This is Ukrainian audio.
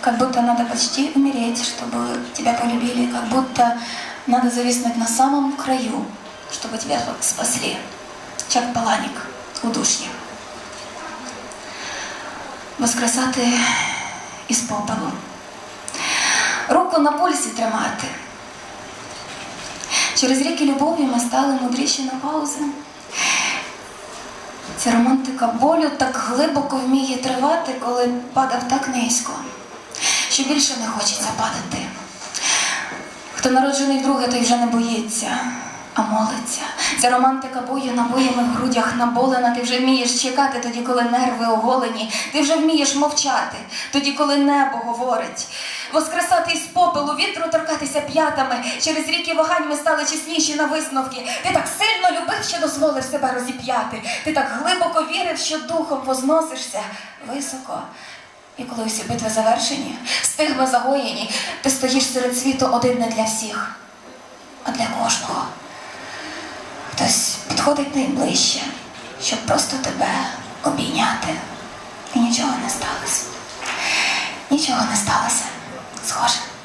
Как будто надо почти умереть, чтобы тебя полюбили, как будто надо зависнуть на самом краю, чтобы тебя спасли. Чак Паланік у душні. Воскресати із попелу. Руку на пульсі тримати. Через ріки любові ми стали мудріші на паузи. Ця романтика болю так глибоко вміє тривати, коли падав так низько, що більше не хочеться падати. Хто народжений вдруге, той вже не боїться, а молиться. Ця романтика бою набоями в грудях наболена. Ти вже вмієш чекати тоді, коли нерви оголені. Ти вже вмієш мовчати, тоді, коли небо говорить. Воскресати із попелу, вітру торкатися п'ятами. Через ріки вагань ми стали чесніші на висновки. Ти так сильно любив, що дозволив себе розіп'яти. Ти так глибоко вірив, що духом возносишся високо. І коли усі битви завершені, стигми загоєні, ти стоїш серед світу один не для всіх, а для кожного. Хтось підходить найближче, щоб просто тебе обійняти. І нічого не сталося. Нічого не сталося. 坐着。